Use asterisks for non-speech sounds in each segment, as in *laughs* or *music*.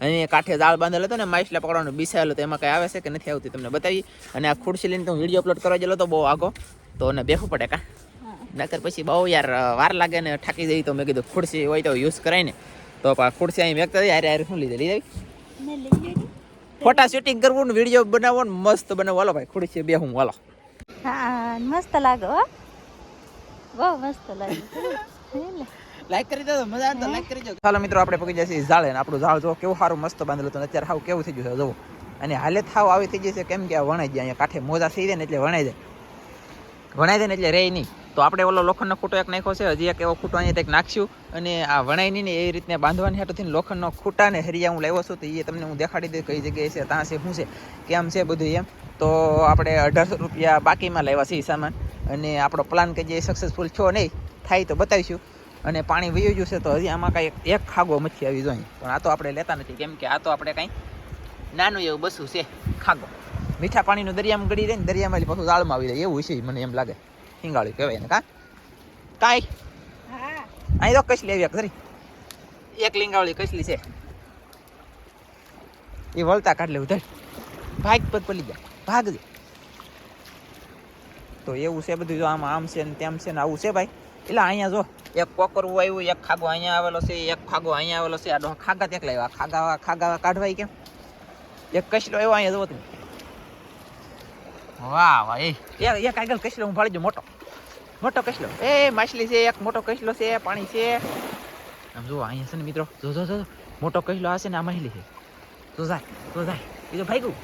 અને કાંઠે દાળ બાંધેલો હતો ને માછલા પકડવાનું બિસાયેલો તો એમાં કઈ આવે છે કે નથી આવતી તમને બતાવી. અને આ ખુરશી લઈને તો હું વીડિયો અપલોડ કરવા ગયેલો તો બહુ આગો તો ને બેસવું પડે કા? નકર પછી બહુ યાર વાર લાગે ને થાકી જઈ તો મેં કીધું ખુરશી હોય તો યુઝ કરાય ને. તો પા ખુરશી અહીં મેકતા હતી યાર હારે શું લીધે? લીધે ફોટા શૂટિંગ કરવું ને વીડિયો બનાવવો ને મસ્ત બનાવો હાલો ભાઈ ખુરશી બે હું હાલો. હા મસ્ત લાગે બહુ મસ્ત લાગે. *laughs* લાઈક કરી દો મજા આવે તો લાઈક કરી દો ચાલો મિત્રો, આપણે પગી જશે ઝાડે ને આપણું ઝાડ જો કેવું સારું મસ્ત બાંધેલું હતું અત્યારે હાવ કેવું થઈ ગયું છે, જુઓ. અને હાલે થાવ આવી થઈ જશે કેમ કે આ વણાઈ જાય, અહીંયા કાંઠે મોજા થઈ જાય ને એટલે વણાઈ જાય. વણાઈ જાય ને એટલે રહે નહીં. તો આપણે ઓલો લોખંડનો ખૂટો એક નાખ્યો છે, હજી એક એવો ખૂટો અહીંયા કંઈક નાખશું. અને આ વણાઈ નહીં ને એ રીતને બાંધવાની હાટોથી લોખંડનો ખૂટા ને હરિયા હું લાવ્યો છું, તો એ તમને હું દેખાડી દઉં કઈ જગ્યાએ છે, ત્યાં છે, શું છે, કેમ છે બધું એમ. તો આપણે અઢારસો રૂપિયા બાકીમાં લાવ્યા છે સામાન. અને આપણો પ્લાન કે જે સક્સેસફુલ છો નહીં, થાય તો બતાવીશું. અને પાણી વયું ગયું છે તો હજી આમાં કાંઈ એક ખાગો મચ્છી આવી જોઈએ પણ આ તો આપણે લેતા નથી. કેમ કે આ તો આપણે કાંઈ નાનું એવું બસું છે, ખાગો. મીઠા પાણીનું દરિયામાં ગળી રહે ને દરિયામાં પાછું દાળમાં આવી જાય. એવું છે મને એમ લાગે. હિંગાળ્યું કહેવાય ને કા? કાંઈ? અહીં તો કસલી આવી ખરી એક લીંગાવળી કસલી છે. એ વળતા કાઢ લેવું ધડ ભાગ પર પડી જાય. ભાગ તો એવું છે બધું જો આમાં આમ છે ને તેમ છે ને આવું છે ભાઈ. એટલે અહીંયા જો એક કોકરવું આવ્યું એક ખાગો અહીંયા આવેલો છે એક ખાગો અહીંયા આવેલો છે. આ ખાગા ત્યાં લાવ્યા. ખાગા ખાગા કાઢવાય કેમ? એક કસલો એવો અહીંયા જોવો તમે. વાહ વાહ એ. એક આગળ કસલો હું ભાળી દઉં મોટો. મોટો કસલો એ માછલી છે એક મોટો કસલો છે પાણી છે. આમ જુઓ અહીંયા છે ને મિત્રો. જો જો જો મોટો કસલો આ છે ને આ માછલી છે. તો જાય તો જાય. એ તો ગયું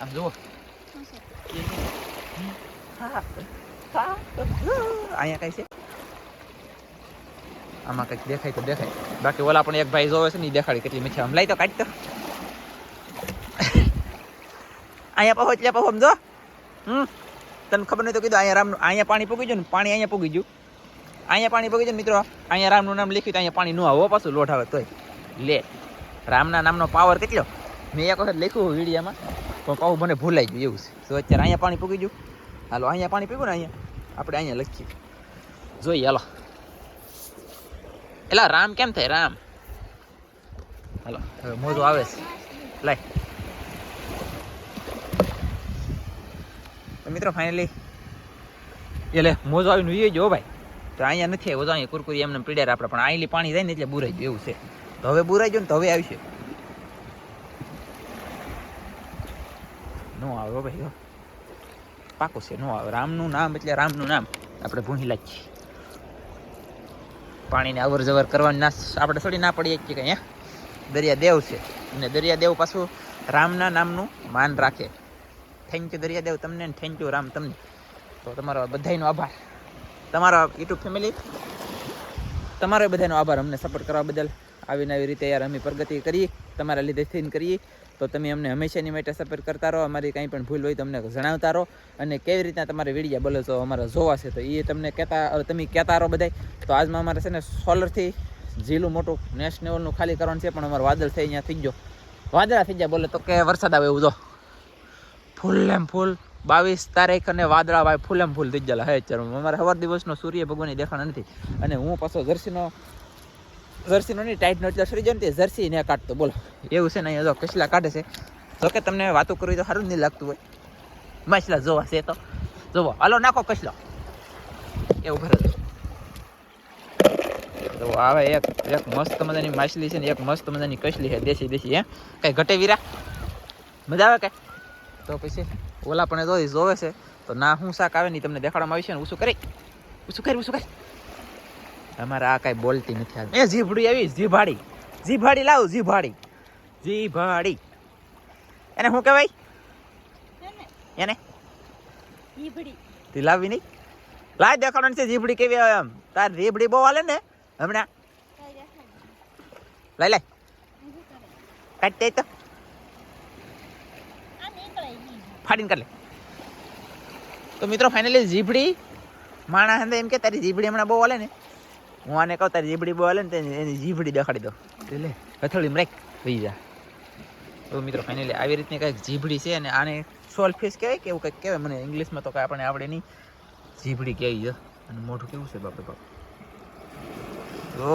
આમ જુઓ. હા હા. અહીંયા કઈ છે? આમાં કંઈક દેખાય તો દેખાય. બાકી ઓલા પણ એક ભાઈ જોવે છે ને એ દેખાડી કેટલી મીઠી. આમ લઈ તો કાઢ તો અહીંયા પહોંચ એટલે પાહો સમજો હમ. તને ખબર નહીં તો કીધું, અહીંયા રામનું, અહીંયા પાણી પૂગી ગયું ને, પાણી અહીંયા પૂગી ગયું. અહીંયા પાણી પૂગી ગયું મિત્રો, અહીંયા રામનું નામ લખ્યું તો અહીંયા પાણી ન આવો પાછું, લોટ આવે તોય. લે, રામના નામનો પાવર કેટલો? મેં એક વખત લખ્યું વિડીયામાં, પણ પાવું મને ભૂલાઈ ગયું એવું છે. તો અત્યારે અહીંયા પાણી પૂગી ગયું. હાલો, અહીંયા પાણી પીવું ને, અહીંયા. આપણે અહીંયા લખીએ. જોઈએ, હાલો. એલા, રામ કેમ થાય? રામ. હાલો, હવે મોજું આવે છે. લાય. મિત્રો ફાઇનલી એટલે મોજો આવીને વીએ જો ભાઈ. તો અહીંયા નથી આવ્યો અહીંયા કુરકુરી એમને પીડ્યા આપણે પણ આઈલી પાણી જાય ને એટલે બુરાઈ ગયું એવું છે. તો હવે બુરાઈ ગયું ને તો હવે આવશે. નો આવે હો ભાઈ. પાકું છે, નો આવે. રામનું નામ એટલે રામનું નામ. આપણે ભૂંહી છીએ પાણીને અવર જવર કરવાની ના આપણે થોડી ના પડીએ કે કંઈ દરિયા દેવ છે. અને દરિયા દેવ પાછું રામના નામનું માન રાખે. થેન્ક યુ દરિયા દેવ તમને થેન્ક યુ રામ તમને. તો તમારો બધાયનો આભાર. તમારો યુટ્યુબ ફેમિલી તમારો બધાનો આભાર. અમને સપોર્ટ કરવા બદલ આવીને આવી રીતે યાર અમે પ્રગતિ કરીએ તમારા લીધે થઈને કરીએ તો તમે અમને હંમેશાની માટે સપોર્ટ કરતા રહો. અમારી કંઈ પણ ભૂલ હોય તો અમને જણાવતા રહો અને કેવી રીતના તમારે વિડીયા બોલો છો, અમારા જોવા છે, તો એ તમને કહેતા તમે કહેતા રહો બધાય. તો આજમાં અમારે છે ને સોલરથી ઝીલું મોટું લેવલનું ખાલી કરવાનું છે, પણ અમારું વાદળ થઈ અહીંયા થઈ ગયો. વાદળા થઈ જાય બોલે તો કે વરસાદ આવે એવું જો. ફૂલ એમ ફૂલ, બાવીસ તારીખ અને વાદળા ભાઈ ફૂલ એમ ફૂલ થઈ ગયેલા હે ચાર અમારે સવાર દિવસનો સૂર્ય ભગવાનની દેખાણ નથી. અને હું પાછો જર્સીનો જર્સીનો નહીં ટાઈટનો એટલે સરી જાય ને તે જર્સી ને કાઢતો બોલો. એવું છે ને અહીંયા જો કસલા કાઢે છે. જો કે તમને વાતો કરવી તો સારું નહીં લાગતું હોય. માછલા જોવા છે તો. જોવો, હાલો, નાખો કસલો. એવું ભરે તો આવે એક એક મસ્ત મજાની માછલી છે ને એક મસ્ત મજાની કસલી છે, દેશી દેશી, હે? કઈ ઘટે વીરા મજા આવે કે તો પછી ઓલા પણ જોઈ, જોવે છે. તો ના, હું શાક આવે નહીં તમને દેખાડવામાં આવી છે ને ઉછું કરી. ઉછું કરી ઉછું કરી. અમારે આ કાંઈ બોલતી નથી આ એ જીભડી આવી જીભાડી. જીભાડી લાવ જીભાડી. જીભાડી. એને શું કહેવાય? એને. તે લાવી નહીં? લાય દેખાડવાની છે જીભડી કેવી આવે એમ તાર જીભડી બહુ હાલે ને હમણાં. લાય લઈ કાઢ દે તો. આ નીકળે ઈ. ફાડીને કાઢ લે. તો મિત્રો ફાઇનલી જીભડી માણા હંદે એમ કે તારી જીભડી હમણાં બહુ હાલે ને. હું આને કહું તારી જીભડી બોલે ને એની જીભડી દેખાડી દો એટલે? હથોડી રાખ થઈ જા. તો મિત્રો ફાઇનલી આવી રીતની કંઈક જીભડી છે અને આને સોલ ફિશ કહેવાય કે એવું કંઈક કહેવાય. મને ઇંગ્લિશમાં તો કાંઈ આપણે આવડે નહીં. જીભડી કહેવી છે. અને મોઢું કેવું છે બાપા? બાપા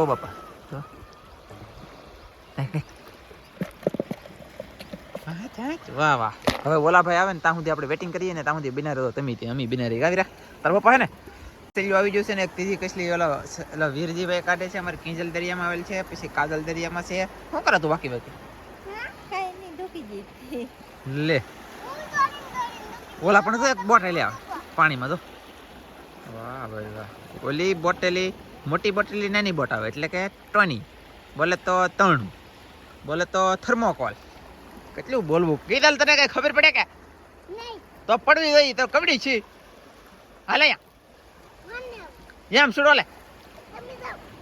ઓ બાપા તો વાહ વાહ. હવે ઓલા ભાઈ આવે ને ત્યાં સુધી આપણે વેટિંગ કરીએ ને ત્યાં સુધી બિનારી તમે અમી અમે બિના રહી. આવી રહ્યા. તારા પપ્પા હે ને? સેલીઓ આવી જશે ને એક ત્રીજી કસલી ઓલો ઓલો વીરજીભાઈ કાઢે છે અમારે કિંજલ દરિયામાં આવેલ છે પછી કાજલ દરિયામાં છે. શું કરે તું બાકી બાકી લે. ઓલા પણ તો એક બોટલી આવે પાણીમાં તો વાહ ભાઈ વાહ. ઓલી બોટેલી મોટી બોટલી નાની બોટ આવે એટલે કે ટોની. બોલે તો ત્રણ બોલે તો થર્મોકોલ કેટલું બોલવું? કીધલ તને કઈ ખબર પડે કે? તો પડવી ગઈ તો કબડી છે. હાલે અહીંયા. એમ સુડો લે.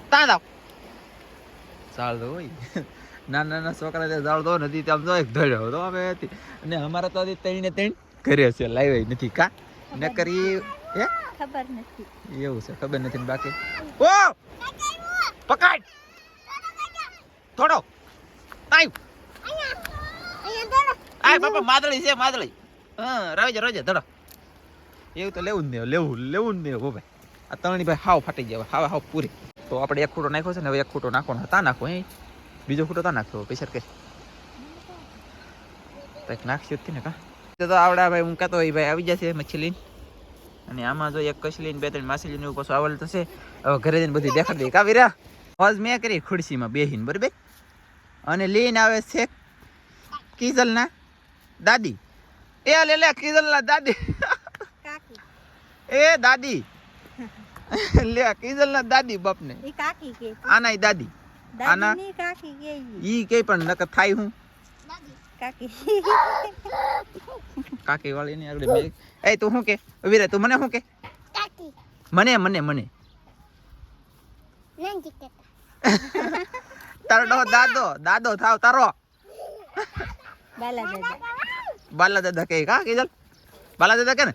તાં જાવ ચાલ દો હોય. નાના નાના છોકરા ત્યાં જાળ દો નથી તેમ તો એક ધડ્યો તો અમે હતી. અને અમારા તો હજી ત્રણે ત્રણ ઘરે છે લાવ્યા નથી કા? ન કરી હે? ખબર નથી. એવું છે ખબર નથી બાકી. ઓ! પકડ! થોડો. તાઈ આય બાપા માદળી છે માદળી. હા રવજે રવજે ધડો. એવું તો લેવું જ નહીં લેવું લેવું જ નહીં હો ભાઈ. આ તણી ભાઈ હાવ ફાટી ગયા હાવ હાવ પૂરી. તો આપણે એક ખૂટો નાખ્યો છે ને હવે એક ખૂટો નાખવાનો. તા નાખો હે. બીજો ખૂટો તા નાખ્યો પૈસા કે. કંઈક નાખ્યું જ ને કા. તો આવડા ભાઈ હું કહેતો ભાઈ આવી જશે મચ્છી અને આમાં જો એક કશ લઈને બે ત્રણ લઈને એવું પાછું આવેલ થશે હવે ઘરે જઈને બધી દેખાડી દે. રહ્યા હોજ મેં કરી ખુરશીમાં બેહીને બરાબર? અને લઈને આવે છે કિઝલના દાદી. એ લે લે કિઝલના દાદી. એ દાદી. *laughs* લે કિઝલના દાદી બાપને. ઈ કાકી કે આનાય દાદી. આના- ની કાકી કે ઈ. કે પણ નક થાય હું. કાકી. *laughs* કાકી વાળી ની આગળ મે એ તું શું કે? વીરે તું મને શું કે? મને મને મને. *laughs* તારો ડો દાદો દાદો થાવ તારો. બાલા દાદા. બાલા દાદા કે કા કીધલ બાલા દાદા કે ને?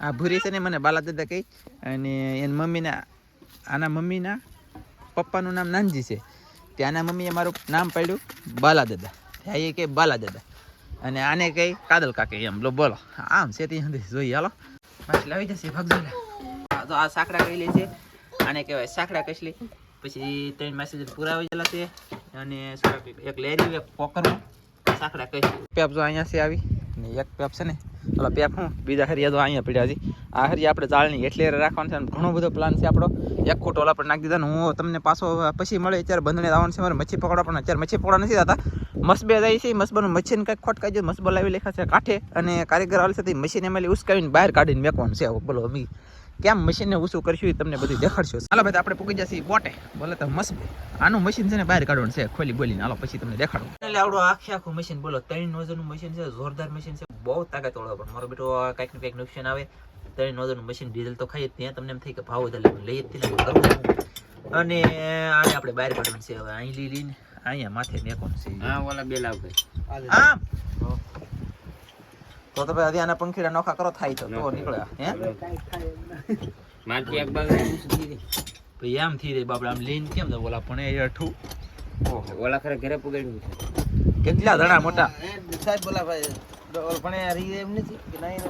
આ ભૂરી છે ને મને બાલા દાદા કહી અને એની મમ્મીના, આના મમ્મીના પપ્પાનું નામ નાનજી છે. ત્યાંના મમ્મીએ મારું નામ પાડ્યું બાલા દાદા. ત્યાં એ કહે બાલા દાદા. અને આને કહી કાદલ કાકે એમ. લો બોલો. આમ છે ત્યાં જોઈએ, હાલો. પાછી લાવી જશે ભાગજો. તો આ સાંકડા કહી લે છે. આને કહેવાય સાંકડા કસલી પછી ત્રણ મેસેજ પૂરા આવી ગયેલા છે. અને એક લેરી, એક પોકરનું સાંકડા કહી પેપ જો અહીંયા છે આવી. ને એક પેપ છે ને ઓલા પેક હું? બીજા હરિયા તો અહીંયા પડ્યા હતી આ હરી આપણે જાળની એટલે રાખવાનું છે અને ઘણો બધો પ્લાન છે આપણો. એક ખોટ ઓલા પર નાખી દીધા હું તમને પાછો પછી મળે અત્યારે બંધને આવવાનું છે મારે મચ્છી પકડવા પણ અત્યારે મચ્છી પકડવા નથી જતા મસબે જાય છે મસબાનું મચ્છીને કંઈક ખોટ કાઢી મસબો લાવી લેખા છે કાંઠે. અને કારીગર આવે છે મશીન એમાં ઉસકાવીને બહાર કાઢીને મેકવાનું છે બોલો અમે કેમ મશીનને ઊંચું કરશું એ તમને બધું દેખાડશું. હાલો ભાઈ આપણે પૂકી જશે બોટે બોલે તો મસ્ત. આનું મશીન છે ને બહાર કાઢવાનું છે ખોલી બોલીને. હાલો પછી તમને દેખાડું. એટલે આવડું આખે આખું મશીન બોલો. ત્રણ નોઝરનું મશીન છે જોરદાર મશીન છે. બહુ તાકાત વાળો પણ. મારો બેટો કાંઈક ને કંઈક નુકસાન આવે. ત્રણ નોઝરનું મશીન ડીઝલ તો ખાઈ ત્યાં. તમને એમ થાય કે ભાવ વધારે. લઈએ જ કરવું અને આને આપણે બહાર કાઢવાનું છે. હવે અહીં લઈ લઈને અહીંયા માથે મેકોન છે. હા ઓલા બે લાવ ભાઈ આમ. તો તો ભાઈ હજી આના પંખીડા નોખા કરો થાય તો. તો નીકળ્યા હે? માથી એક બાજુ ભાઈ આમ થઈ રહી બાપડા આમ લઈને કેમ જાય બોલા પણ એ અઠું. ઓહો ઓલા ખરે ઘરે પુગાડ્યું છે. કેટલા ધણા મોટા? સાહેબ બોલા ભાઈ પણ એ રહી એમ નથી કે નહીં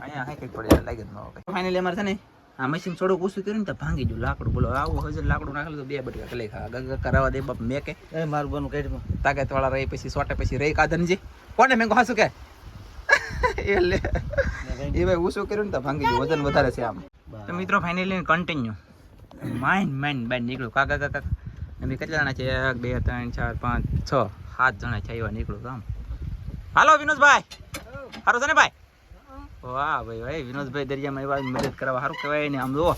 અહીંયા હાઈ કઈ પડે લાગે ન હોય ફાઇનલી અમારે છે ને આ મશીન થોડુંક ઓછું કર્યું ને તો ભાંગી ગયું. લાકડું બોલો આવું હજર લાકડું નાખેલું તો બે બટકા કલે ખા. ગગ કરાવવા દે બાપ મેં કે મારું બનું કાઢમાં તાકાત વાળા રહી પછી સોટે પછી રહી કાધનજી. કોને મેં હાસું કે? *laughs* એ લે એ ભાઈ ઓછું કર્યું ને તો ભાંગી ગયું. વજન વધારે છે આમ. તો મિત્રો finally continue mind mind by નીકળ્યું કાકા કાકા અમે કેટલા જણા છે? એક બે ત્રણ ચાર પાંચ છ સાત જણા છે. એવા નીકળ્યું તો આમ. હાલો વિનોદભાઈ. સારું છે ને ભાઈ? વાહ ભાઈ ભાઈ. વિનોદભાઈ દરિયામાં એવા મદદ કરવા સારું કહેવાય ને આમ જુઓ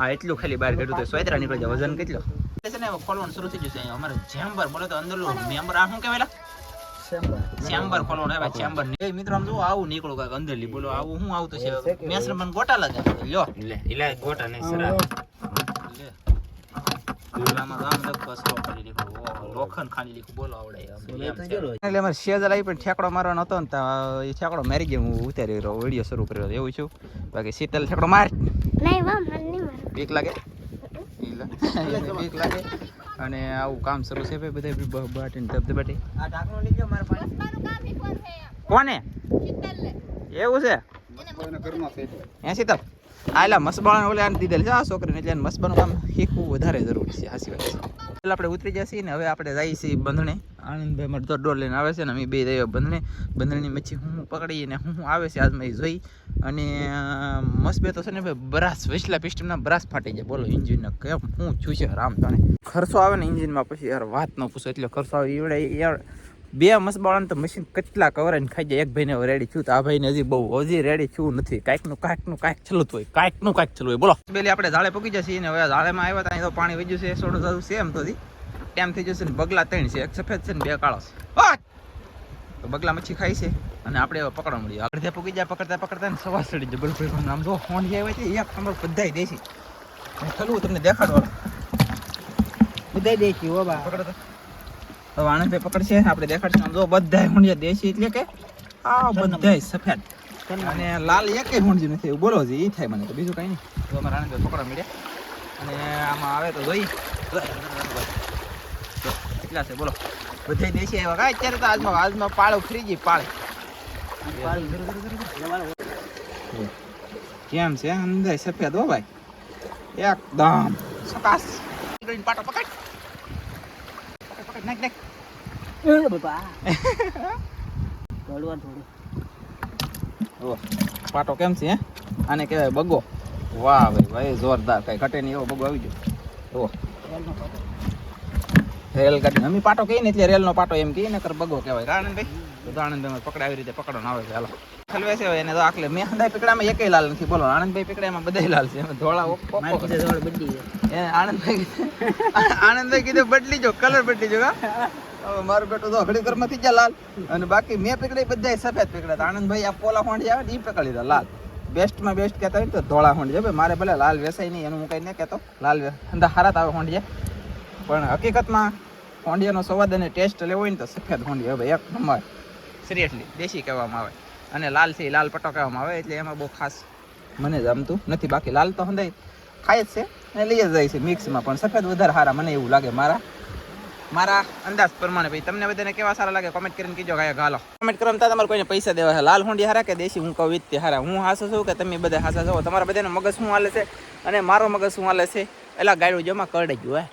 આ એટલું ખાલી બહાર કાઢ્યું તો સોયત્રા નીકળી જાય. વજન કેટલો? છે ને ખોલવાનું શરૂ થઈ જશે અમારે ચેમ્બર બોલો તો અંદર મેમ્બર આ શું કહેવાય ચેમ્બર ખોલવાનું હવે ચેમ્બર એ મિત્રો આમ જો આવું નીકળું કાક અંદર લી બોલો આવું હું આવતો છે? મેસર મને ગોટા લાગે લ્યો. લે ઇલા ગોટા ને સરા. લે. કસરો કરી બોલો આવડે. એટલે અમારે આવી પણ ઠેકડો મારવાનો હતો ને તો એ ઠેકડો મારી ગયો હું ઉતારી રહ્યો વીડિયો શરૂ કર્યો એવું છું. બાકી શીતલ ઠેકડો માર. નહીં વા મને નહીં મારો. બીક લાગે? *laughs* બીક લાગે. અને આવું કામ શરૂ છે ભાઈ બધા બાટીને ધબધબાટી આ ઢાંકણો લઈ ગયો મારા પાસે કોને? એવું છે? હે શીતલ? આ એલા મસબાણ ઓલે આને દીધેલ છે આ છોકરીને એટલે મસબાનું કામ શીખવું વધારે જરૂરી છે હાસી વાત છે. એટલે આપણે ઉતરી જઈએ ને હવે આપણે જઈએ છીએ બંધણે. આનંદભાઈ મારે તો ડોર લઈને આવે છે ને અમે બે જઈએ બંધણે. બંધણીની મચ્છી હું હું પકડીએ ને હું હું આવે છે આજમાં એ જોઈ. અને મસ્ત બે તો છે ને ભાઈ બ્રાસ, વૈસલા પિસ્ટમના બ્રાસ ફાટી જાય. બોલો ઇન્જિનને કેમ? હું છું છે રામ તને ખર્ચો આવે ને ઇન્જિનમાં પછી યાર વાત ન પૂછો, એટલે ખર્ચો આવે એવડે યાર બે મસબાળાને તો મશીન કેટલા કવરાઈને ખાઈ જાય. એક ભાઈને હવે રેડી થયું તો આ ભાઈને હજી બહુ હજી રેડી થયું નથી. કાંઈકનું કાંઈકનું કાંઈક ચલું હોય. કાંઈકનું કાંઈક ચલું હોય. બોલો. પેલી આપણે ઝાડે પકી જશે ને હવે ઝાડેમાં આવ્યા ત્યાં તો પાણી વજ્યું છે સોડું સારું છે એમ તો ટેમ થઈ જશે ને બગલા ત્રણ છે એક સફેદ છે ને બે કાળો છે. તો બગલા મચ્છી ખાઈ છે અને આપણે હવે પકડવા મળીએ. અડધે પકી જાય પકડતા પકડતા ને સવાર ચડી જાય. બરોબર નામ આમ જો ફોન જે આવે છે એક નંબર બધાય દેશી ખલું તમને દેખાડવાનું. બધાય દેખી હો બા. પકડો આનંદભાઈ પકડશે. આપણે દેખાડશું જો બધા હુંડિયા દેશી એટલે કે આ બધા સફેદ. અને લાલ એકે હુંડી નથી. એવું બોલો છે એ થાય મને તો બીજું કઈ નહીં. તો અમારા આનંદભાઈ પકડવા મળ્યા અને આમાં આવે તો જોઈ. કેટલા છે બોલો. બધા દેશી આવ્યા. કાંઈ અત્યારે તો આજમાં આજમાં પાળો ફ્રી ગઈ પાળે. કેમ છે? અંદર સફેદ હો ભાઈ. એકદમ. સકાશ પાટો પકડ. પકડ પકડ નાખ. બાપા. જુઓ, પાટો કેમ છે આને કહેવાય બગો. વાહ ભાઈ ભાઈ જોરદાર. કઈ ઘટે નહીં એવો બગો આવી ગયો. જુઓ રેલ ગાડી. અમે પાટો કહીએ ને એટલે રેલનો પાટો એમ કહીએ ને કર બગો કહેવાય. કા આનંદભાઈ તો આનંદભાઈ પકડા આવી રીતે પકડવાનો આવે છે. હાલો. ખલવે છે એને તો આખલે. મેં હંદાય પીકડામાં એકેય લાલ નથી. બોલો આનંદભાઈ પીકડામાં બધાય લાલ છે. એમાં ધોળા આનંદ એ આનંદભાઈ આનંદભાઈ કીધું બદલી જો કલર બદલી જો હા? હવે મારું બેટું તો હળી ઘરમાં થઈ ગયા લાલ. અને બાકી મેં પકડી બધા સફેદ પકડ્યા આનંદભાઈ આ પોલા હોંડી આવે ને એ પકડી લીધા લાલ. બેસ્ટમાં બેસ્ટ કહેતા હોય તો ધોળા હોંડી. ભાઈ મારે ભલે લાલ વેસાય નહીં એનું હું કઈ નહીં કહેતો. લાલ અંદર હારા આવે હોંડીએ. પણ હકીકતમાં હોંડિયાનો સ્વાદ અને ટેસ્ટ લેવો હોય ને તો સફેદ હોંડી હવે એક નંબર. સિરિયસલી દેશી કહેવામાં આવે. અને લાલ છે એ લાલ પટ્ટો કહેવામાં આવે એટલે એમાં બહુ ખાસ મને જમતું નથી. બાકી લાલ તો હંદાય ખાય જ છે. અને લઈ જ જાય છે મિક્સમાં પણ સફેદ વધારે સારા મને એવું લાગે મારા મારા અંદાજ પ્રમાણે ભાઈ, તમને બધાને કેવા સારા લાગે કોમેન્ટ કરીને કીજો ગાય ગાલો. કોમેન્ટ કરો તો તમારે કોઈને પૈસા દેવા છે. લાલ હુંડી હારા કે દેશી હું કહું વીજતી હારા? હું હાસો છું કે તમે બધા હાસા છો? તમારા બધાનો મગજ શું હાલે છે અને મારો મગજ શું હાલે છે? એલા ગાડું જમા કરડાઈ ગયું, હે.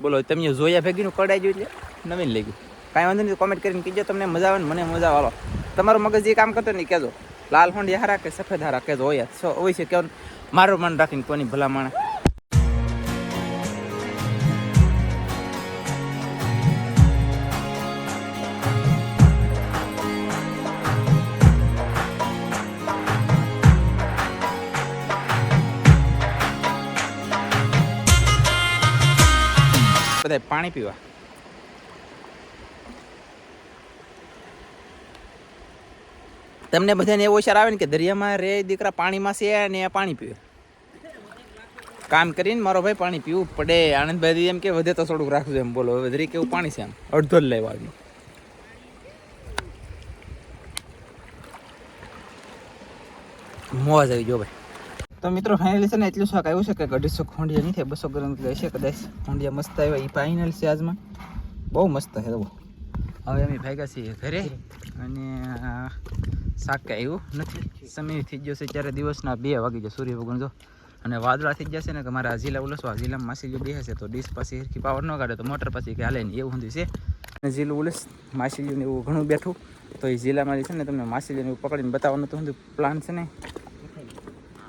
બોલો, તમે જોયા ભેગીનું કરડાઈ ગયું એટલે નવીન લઈ ગયું. કાંઈ વાંધો નહીં કોમેન્ટ કરીને કીજો તમને મજા આવે ને મને મજા આવે. તમારું મગજ જે કામ કરતો નહીં કહેજો. લાલ હુંડી હારા કે સફેદ હારા? કહેજો હોય સો હોય છે કે મારું મન રાખીને કોની ભલા માણે? બધા પાણી પીવા. તમને બધાને એવો વિચાર આવે ને કે દરિયામાં રે દીકરા પાણીમાં છે અને એ પાણી પીવે. કામ કરીને મારો ભાઈ પાણી પીવું પડે. આનંદભાઈ એમ કે, વધે તો થોડુંક રાખજો એમ બોલો. હવે કેવું પાણી છે એમ. અડધો જ લેવાનું મોજ આવી જો ભાઈ. તો મિત્રો ફાઇનલી છે ને એટલું શોખ આવ્યું છે કે અઢીસો ખોંડિયા નહીં થાય, બસો ગ્રામ એટલે હશે કદાચ. ખોંડિયા મસ્ત આવ્યા એ ફાઇનલ છે આજમાં. બહુ મસ્ત છે તો હવે અમે ભાગ્યા છીએ ઘરે અને શાક આવ્યું નથી. સમય થઈ ગયો છે ત્યારે દિવસના બે વાગી જાય સૂર્ય ભગવાન જો. અને વાદળા થઈ જશે ને કે મારે હાજીલા ઉલસવા હાજીલામાં માસીલીઓ બેસે તો ડીશ પાસે હરખી પાવર ન કાઢે તો મોટર પાસે કે હાલે નહીં એવું ਹੁੰਦੀ છે. અને ઝીલું ઉલસ માસીલીઓને એવું ઘણું બેઠું. તો એ જિલ્લામાં છે ને તમને માસીલીઓને એવું પકડીને બતાવવાનું તો હું પ્લાન છે ને.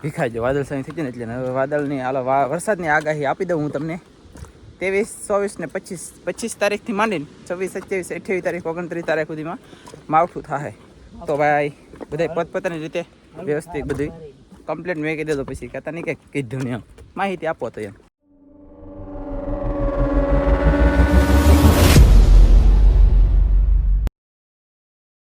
ભીખાઈ જાય. વાદળ સમય થઈ જાય ને એટલે વાદળની આલો વરસાદની આગાહી આપી દઉં હું તમને. ત્રેવીસ, ચોવીસ ને પચીસ પચીસ તારીખથી માંડીને છવ્વીસ, સત્યાવીસ, અઠ્યાવીસ તારીખ, ઓગણત્રીસ તારીખ સુધીમાં માવઠું થાય તો ભાઈ બધા પોતપોતાની રીતે વ્યવસ્થિત બધું કમ્પ્લેટ મેં કહી દીધો પછી કહેતા નહીં કે કીધું નહીં માહિતી આપો તો એમ.